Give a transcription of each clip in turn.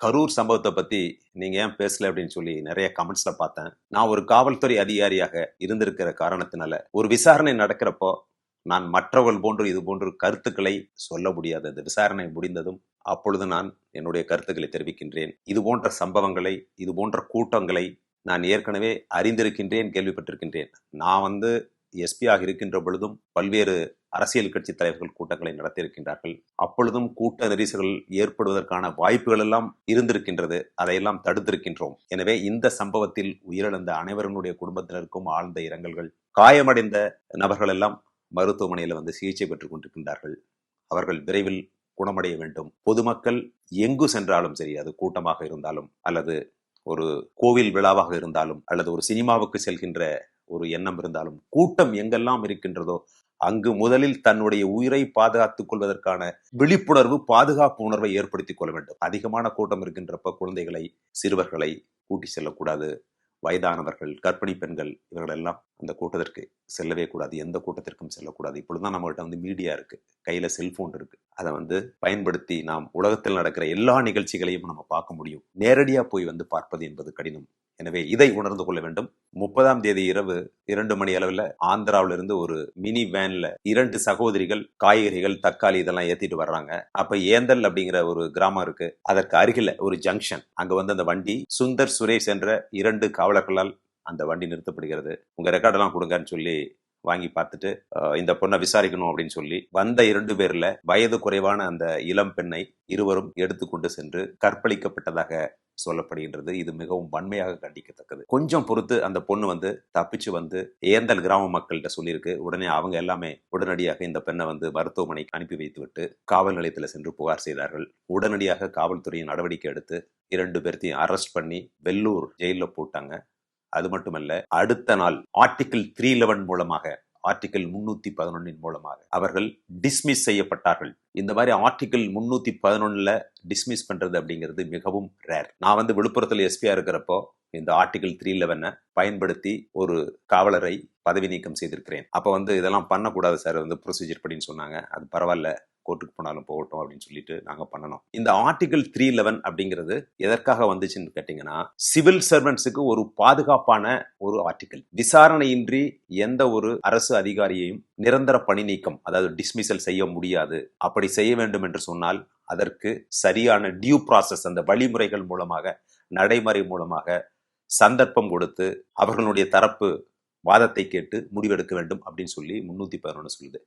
கரூர் சம்பவத்தை பத்தி நீங்க ஏன் பேசல அப்படின்னு சொல்லி நிறைய கமெண்ட்ஸ்ல பார்த்தேன். நான் ஒரு காவல்துறை அதிகாரியாக இருந்திருக்கிற காரணத்தினால ஒரு விசாரணை நடக்கிறப்போ நான் மற்றவர்கள் போன்று இது போன்று கருத்துக்களை சொல்ல முடியாது. அந்த விசாரணை முடிந்ததும் அப்பொழுது நான் என்னுடைய கருத்துக்களை தெரிவிக்கின்றேன். இது போன்ற சம்பவங்களை இது போன்ற கூட்டங்களை நான் ஏற்கனவே அறிந்திருக்கின்றேன் கேள்விப்பட்டிருக்கின்றேன். நான் வந்து எஸ்பியாக இருக்கின்ற பொழுதும் பல்வேறு அரசியல் கட்சி தலைவர்கள் கூட்டங்களை நடத்தியிருக்கின்றார்கள். அப்பொழுதும் கூட்ட நெரிசல்கள் ஏற்படுவதற்கான வாய்ப்புகள் எல்லாம் இருந்திருக்கின்றது. அதையெல்லாம் தடுத்திருக்கின்றோம். எனவே இந்த சம்பவத்தில் உயிரிழந்த அனைவருடைய குடும்பத்தினருக்கும் ஆழ்ந்த இரங்கல்கள். காயமடைந்த நபர்கள் எல்லாம் மருத்துவமனையில் வந்து சிகிச்சை பெற்றுக் கொண்டிருக்கின்றார்கள். அவர்கள் விரைவில் குணமடைய வேண்டும். பொதுமக்கள் எங்கு சென்றாலும் சரி அது கூட்டமாக இருந்தாலும் அல்லது ஒரு கோவில் விழாவாக இருந்தாலும் அல்லது ஒரு சினிமாவுக்கு செல்கின்ற ஒரு எண்ணம் இருந்தாலும் கூட்டம் எங்கெல்லாம் இருக்கின்றதோ அங்கு முதலில் தன்னுடைய உயிரை பாதுகாத்துக் கொள்வதற்கான விழிப்புணர்வு பாதுகாப்பு உணர்வை ஏற்படுத்திக் கொள்ள வேண்டும். அதிகமான கூட்டம் இருக்கின்றப்ப குழந்தைகளை சிறுவர்களை கூட்டி செல்லக்கூடாது. வயதானவர்கள் கர்ப்பிணி பெண்கள் இவர்கள் எல்லாம் அந்த கூட்டத்திற்கு செல்லவே கூடாது. எந்த கூட்டத்திற்கும் செல்லக்கூடாது. இப்பொழுதுதான் நம்மகிட்ட வந்து மீடியா இருக்கு. கையில செல்போன் இருக்கு. அதை வந்து பயன்படுத்தி நாம் உலகத்தில் நடக்கிற எல்லா நிகழ்ச்சிகளையும் நம்ம பார்க்க முடியும். நேரடியா போய் வந்து பார்ப்பது என்பது கடினம். எனவே இதை உணர்ந்து கொள்ள வேண்டும். முப்பதாம் தேதி இரவு இரண்டு மணி அளவில் ஆந்திராவிலிருந்து ஒரு மினி வேன்ல இரண்டு சகோதரிகள் காய்கறிகள் தக்காளி இதெல்லாம் ஏத்திட்டு வர்றாங்க. அப்ப ஏந்தல் அப்படிங்கிற ஒரு கிராமம் இருக்கு. அதற்கு அருகில ஒரு ஜங்ஷன் அங்க வந்து அந்த வண்டி சுந்தர் சுரேஷ் என்ற இரண்டு காவலர்களால் அந்த வண்டி நிறுத்தப்படுகிறது. உங்க ரெக்கார்டெல்லாம் கொடுங்கன்னு சொல்லி வாங்கி பார்த்துட்டு இந்த பொண்ணை விசாரிக்கணும் அப்படின்னு சொல்லி வந்த இரண்டு பேர்ல வயது குறைவான அந்த இளம் பெண்ணை இருவரும் எடுத்துக்கொண்டு சென்று கற்பழிக்கப்பட்டதாக சொல்லப்படுகின்றது. இது மிகவும் வன்மையாக கண்டிக்கத்தக்கது. கொஞ்சம் பொறுத்து அந்த பொண்ணு வந்து தப்பிச்சு வந்து ஏந்தல் கிராம மக்கள்கிட்ட சொல்லியிருக்கு. உடனே அவங்க எல்லாமே உடனடியாக இந்த பெண்ணை வந்து மருத்துவமனைக்கு அனுப்பி வைத்துவிட்டு காவல் நிலையத்தில் சென்று புகார் செய்தார்கள். உடனடியாக காவல்துறையின் நடவடிக்கை எடுத்து இரண்டு பேர்த்தையும் அரெஸ்ட் பண்ணி வெள்ளூர் ஜெயிலில் போட்டாங்க. அது மட்டுமல்ல அடுத்த நாள் ஆர்டிகிள் த்ரீ லெவன் மூலமாக ஆர்டிகல் முன்னூத்தி பதினொன்னின் மூலமாக. அவர்கள் டிஸ்மிஸ் செய்யப்பட்டார்கள். இந்த மாதிரி ஆர்டிகல் முன்னூத்தி பதினொன்னுல டிஸ்மிஸ் பண்றது அப்படிங்கிறது மிகவும் ரேர் நான் வந்து விழுப்புரத்தில் எஸ்பியா இருக்கிறப்போ இந்த ஆர்டிகல் த்ரீ லெவனை பயன்படுத்தி ஒரு காவலரை பதவி நீக்கம் செய்திருக்கிறேன். அப்போ வந்து இதெல்லாம் பண்ணக்கூடாது சார். வந்து ப்ரொசீஜர் படின்னு சொன்னாங்க. அது பரவாயில்ல. கோர்ட்டுக்கு போனாலும் போகட்டும் அப்படின்னு சொல்லிட்டு நாங்கள் பண்ணணும். இந்த ஆர்டிகல் த்ரீ லெவன் அப்படிங்கிறது எதற்காக வந்துச்சுன்னு கேட்டிங்கன்னா சிவில் சர்வன்ட்ஸுக்கு ஒரு பாதுகாப்பான ஒரு ஆர்டிகல் விசாரணையின்றி எந்த ஒரு அரசு அதிகாரியையும் நிரந்தர பணி நீக்கம் அதாவது டிஸ்மிசல் செய்ய முடியாது. அப்படி செய்ய வேண்டும் என்று சொன்னால் அதற்கு சரியான டியூ ப்ராசஸ் அந்த வழிமுறைகள் மூலமாக நடைமுறை மூலமாக சந்தர்ப்பம் கொடுத்து அவர்களுடைய தரப்பு வாதத்தை கேட்டு முடிவெடுக்க வேண்டும் அப்படின்னு சொல்லி முன்னூத்தி பதினொன்று சொல்லுது.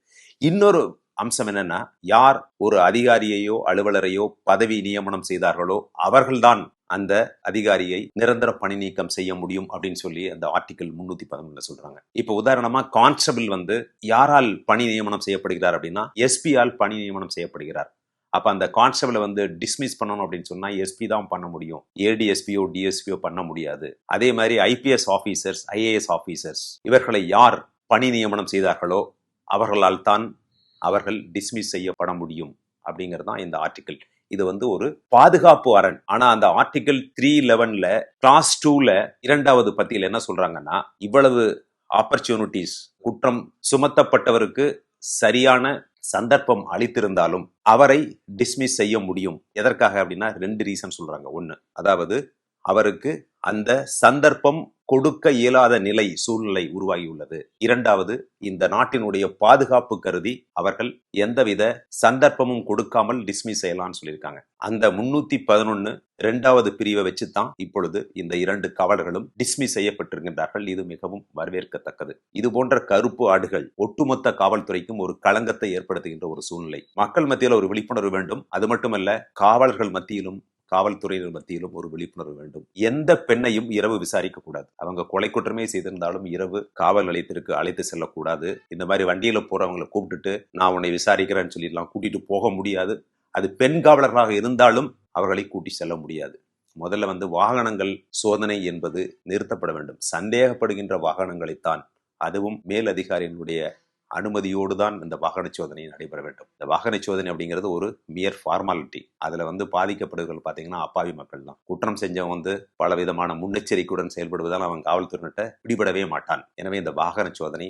இன்னொரு அம்சம் என்னன்னா யார் ஒரு அதிகாரியையோ அலுவலரையோ பதவி நியமனம் செய்தார்களோ அவர்கள்தான் அந்த அதிகாரியை நிரந்தர பணி நீக்கம் செய்ய முடியும் அப்படின்னு சொல்லி அந்த ஆர்டிகல் முன்னூத்தி பதினொன்னு சொல்றாங்க. இப்ப உதாரணமா கான்ஸ்டபிள் வந்து யாரால் பணி நியமனம் செய்யப்படுகிறார் அப்படின்னா எஸ்பியால் பணி நியமனம் செய்யப்படுகிறார். அப்ப அந்த கான்ஸ்டபிளை வந்து டிஸ்மிஸ் பண்ணணும் அப்படின்னு சொன்னா எஸ்பி தான் பண்ண முடியும். ஏடிஎஸ்பியோ டிஎஸ்பியோ பண்ண முடியாது. அதே மாதிரி ஐபிஎஸ் ஆபீசர்ஸ் ஐஏஎஸ் ஆபீசர்ஸ் இவர்களை யார் பணி நியமனம் செய்தார்களோ அவர்களால் தான் அவர்கள் டிஸ்மிஸ் செய்யப்பட முடியும் அப்படிங்கிறது தான் இந்த ஆர்டிக்கிள் இது வந்து ஒரு பாதுகாப்பு அரண். ஆனா அந்த ஆர்டிகிள் த்ரீ லெவன்ல கிளாஸ் டூல இரண்டாவது பத்தியில் என்ன சொல்றாங்கன்னா இவ்வளவு ஆப்பர்ச்சுனிட்டிஸ் குற்றம் சுமத்தப்பட்டவருக்கு சரியான சந்தர்ப்பம் அளித்திருந்தாலும் அவரை டிஸ்மிஸ் செய்ய முடியும். எதற்காக அப்படின்னா ரெண்டு ரீசன் சொல்றாங்க. ஒன்று அதாவது அவருக்கு அந்த சந்தர்ப்பம் கொடுக்க இயலாத நிலை சூழ்நிலை உருவாகியுள்ளது. இரண்டாவது இந்த நாட்டினுடைய பாதுகாப்பு கருதி அவர்கள் எந்தவித சந்தர்ப்பமும் கொடுக்காமல் டிஸ்மிஸ் செய்யலாம்னு சொல்லியிருக்காங்க. அந்த முன்னூத்தி பதினொன்னு இரண்டாவது பிரிவை வச்சு தான் இப்பொழுது இந்த இரண்டு காவலர்களும் டிஸ்மிஸ் செய்யப்பட்டிருக்கின்றார்கள். இது மிகவும் வரவேற்கத்தக்கது. இது போன்ற கருப்பு ஆடுகள் ஒட்டுமொத்த காவல்துறைக்கும் ஒரு களங்கத்தை ஏற்படுத்துகின்ற ஒரு சூழ்நிலை. மக்கள் மத்தியில் ஒரு விழிப்புணர்வு வேண்டும். அது மட்டுமல்ல காவலர்கள் மத்தியிலும் காவல்துறையினர் மத்தியிலும் ஒரு விழிப்புணர்வு வேண்டும். எந்த பெண்ணையும் இரவு விசாரிக்க கூடாது. அவங்க கொலை குற்றமே செய்திருந்தாலும் இரவு காவல் நிலையத்திற்கு அழைத்து செல்லக்கூடாது. இந்த மாதிரி வண்டியில போறவங்களை கூப்பிட்டுட்டு நான் உன்னை விசாரிக்கிறேன்னு சொல்லிடலாம். கூட்டிட்டு போக முடியாது. அது பெண் காவலர்களாக இருந்தாலும் அவர்களை கூட்டி செல்ல முடியாது. முதல்ல வந்து வாகனங்கள் சோதனை என்பது நிறுத்தப்பட வேண்டும். சந்தேகப்படுகின்ற வாகனங்களைத்தான் அதுவும் மேல் அதிகாரியினுடைய அனுமதியோடு தான் இந்த வாகன சோதனை நடைபெற வேண்டும். இந்த வாகன சோதனை அப்படிங்கிறது ஒரு மியர் ஃபார்மாலிட்டி அதுல வந்து பாதிக்கப்படுவர்கள் பாத்தீங்கன்னா அப்பாவி மக்கள் தான். குற்றம் செஞ்சவன் வந்து பல விதமான முன்னெச்சரிக்கையுடன் செயல்படுவதால் அவன் காவல்துறையினர்கிட்ட பிடிபடவே மாட்டான். எனவே இந்த வாகன சோதனை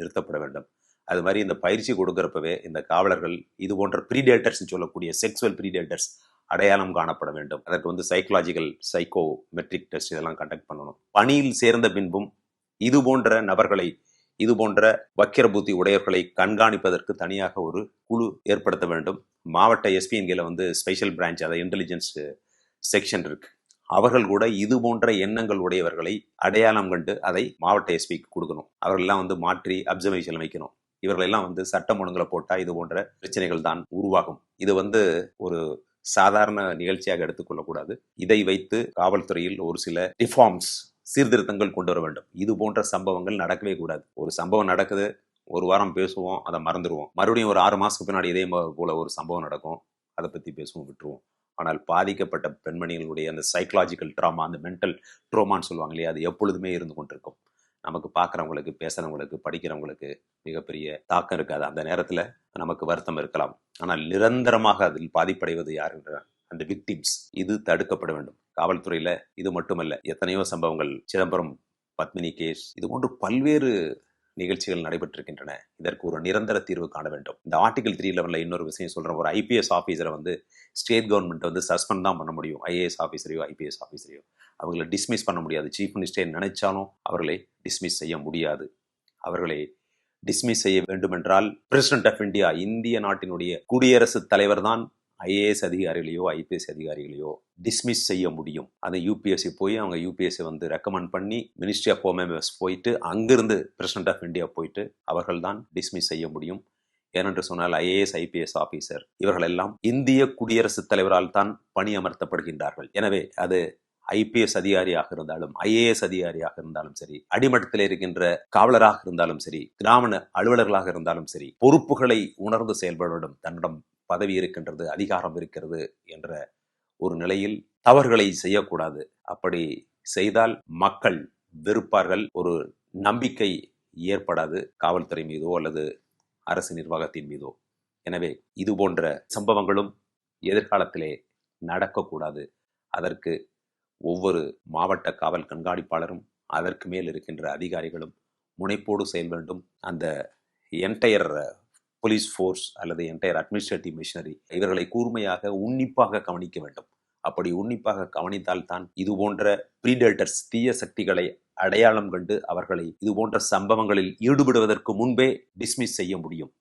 நிறுத்தப்பட வேண்டும். அது மாதிரி இந்த பயிற்சி கொடுக்குறப்பவே இந்த காவலர்கள் இது போன்ற ப்ரீடேட்டர்ஸ் சொல்லக்கூடிய செக்ஸுவல் ப்ரீடேட்டர்ஸ் அடையாளம் காணப்பட வேண்டும். அதற்கு வந்து சைக்கலாஜிக்கல் சைக்கோ மெட்ரிக் டெஸ்ட் இதெல்லாம் கண்டக்ட் பண்ணணும். பணியில் சேர்ந்த பின்பும் இது போன்ற நபர்களை இது போன்ற வக்கிர புத்தி உடையவர்களை கண்காணிப்பதற்கு தனியாக ஒரு குழு ஏற்படுத்த வேண்டும். மாவட்ட எஸ்பியின் கீழே வந்து ஸ்பெஷல் பிரான்ச் அதை இன்டெலிஜென்ஸ் செக்ஷன் இருக்கு. அவர்கள் கூட இது போன்ற எண்ணங்கள் உடையவர்களை அடையாளம் கண்டு அதை மாவட்ட எஸ்பிக்கு கொடுக்கணும். அவர்களெல்லாம் வந்து மாற்றி அப்சர்வேஷன் வைக்கணும். இவர்களெல்லாம் வந்து சட்டம் ஒழுங்குல போட்டால் இது போன்ற பிரச்சனைகள் தான் உருவாகும். இது வந்து ஒரு சாதாரண நிகழ்ச்சியாக எடுத்துக்கொள்ளக்கூடாது. இதை வைத்து காவல்துறையில் ஒரு சில ரிஃபார்ம்ஸ் சீர்திருத்தங்கள் கொண்டு வர வேண்டும். இது போன்ற சம்பவங்கள் நடக்கவே கூடாது. ஒரு சம்பவம் நடக்குது ஒரு வாரம் பேசுவோம் அதை மறந்துடுவோம் மறுபடியும் ஒரு ஆறு மாதத்துக்கு பின்னாடி இதே போல ஒரு சம்பவம் நடக்கும். அதை பற்றி பேசுவோம் விட்டுருவோம். ஆனால் பாதிக்கப்பட்ட பெண்மணிகளுடைய அந்த சைக்கலாஜிக்கல் ட்ராமா அந்த மென்டல் ட்ரோமான்னு சொல்லுவாங்க இல்லையா அது எப்பொழுதுமே இருந்து கொண்டிருக்கும். நமக்கு பார்க்குறவங்களுக்கு பேசுகிறவங்களுக்கு படிக்கிறவங்களுக்கு மிகப்பெரிய தாக்கம் இருக்காது. அந்த நேரத்தில் நமக்கு வருத்தம் இருக்கலாம். ஆனால் நிரந்தரமாக அதில் பாதிப்படைவது யார் என்றால் அந்த விக்டிம்ஸ் இது தடுக்கப்பட வேண்டும். காவல்துறையில இது மட்டுமல்ல எத்தனையோ சம்பவங்கள் சிதம்பரம் பத்மினி கேஸ் இது போன்று பல்வேறு நிகழ்ச்சிகள் நடைபெற்றிருக்கின்றன. இதற்கு ஒரு நிரந்தர தீர்வு காண வேண்டும். இந்த ஆர்டிகல் த்ரீ லெவலில் இன்னொரு விஷயம் சொல்கிறேன் ஒரு ஐபிஎஸ் ஆஃபீஸரை வந்து ஸ்டேட் கவர்மெண்ட் வந்து சஸ்பெண்ட் தான் பண்ண முடியும். ஐஏஎஸ் ஆஃபீஸரையோ ஐபிஎஸ் ஆஃபீஸரையோ அவங்களை டிஸ்மிஸ் பண்ண முடியாது. சீஃப் மினிஸ்டர் நினைச்சாலும் அவர்களை டிஸ்மிஸ் செய்ய முடியாது. அவர்களை டிஸ்மிஸ் செய்ய வேண்டுமென்றால் பிரசிடென்ட் ஆஃப் இந்தியா இந்திய நாட்டினுடைய குடியரசுத் தலைவர் தான் ஐஏஎஸ் அதிகாரிகளையோ ஐபிஎஸ் அதிகாரிகளையோ டிஸ்மிஸ் செய்ய முடியும். அந்த யூபிஎஸ்சி போய் அவங்க யூபிஎஸ்சி வந்து ரெக்கமெண்ட் பண்ணி மினிஸ்ட்ரி ஆஃப் ஹோம் அஃபேர்ஸ் போயிட்டு அங்கிருந்து பிரசிடென்ட் ஆஃப் இந்தியா போயிட்டு அவர்கள் தான் டிஸ்மிஸ் செய்ய முடியும். ஏனென்று சொன்னால் ஐஏஎஸ் ஐபிஎஸ் ஆபீசர் இவர்கள் எல்லாம் இந்திய குடியரசுத் தலைவரால் தான் பணியமர்த்தப்படுகின்றார்கள். எனவே அது ஐபிஎஸ் அதிகாரியாக இருந்தாலும் ஐஏஎஸ் அதிகாரியாக இருந்தாலும் சரி அடிமட்டத்தில் இருக்கின்ற காவலராக இருந்தாலும் சரி கிராமண அலுவலர்களாக இருந்தாலும் சரி பொறுப்புகளை உணர்ந்து செயல்பட வேண்டும் தன்னிடம் பதவி இருக்கின்றது அதிகாரம் இருக்கிறது என்ற ஒரு நிலையில் தவறுகளை செய்யக்கூடாது. அப்படி செய்தால் மக்கள் வெறுப்பார்கள் ஒரு நம்பிக்கை ஏற்படாது காவல்துறை மீதோ அல்லது அரசு நிர்வாகத்தின் மீதோ. எனவே இது போன்ற சம்பவங்களும் எதிர்காலத்திலே நடக்கக்கூடாது. அதற்கு ஒவ்வொரு மாவட்ட காவல் கண்காணிப்பாளரும் அதற்கு மேல் இருக்கின்ற அதிகாரிகளும் முனைப்போடு செயல் வேண்டும். அந்த என்டையர் போலீஸ் ஃபோர்ஸ் அல்லது என்டையர் அட்மினிஸ்ட்ரேட்டிவ் மிஷினரி இவர்களை கூர்மையாக உன்னிப்பாக கவனிக்க வேண்டும். அப்படி உன்னிப்பாக கவனித்தால்தான் இது போன்ற ப்ரீடேட்டர்ஸ் தீய சக்திகளை அடையாளம் கண்டு அவர்களை இது போன்ற சம்பவங்களில் ஈடுபடுவதற்கு முன்பே டிஸ்மிஸ் செய்ய முடியும்.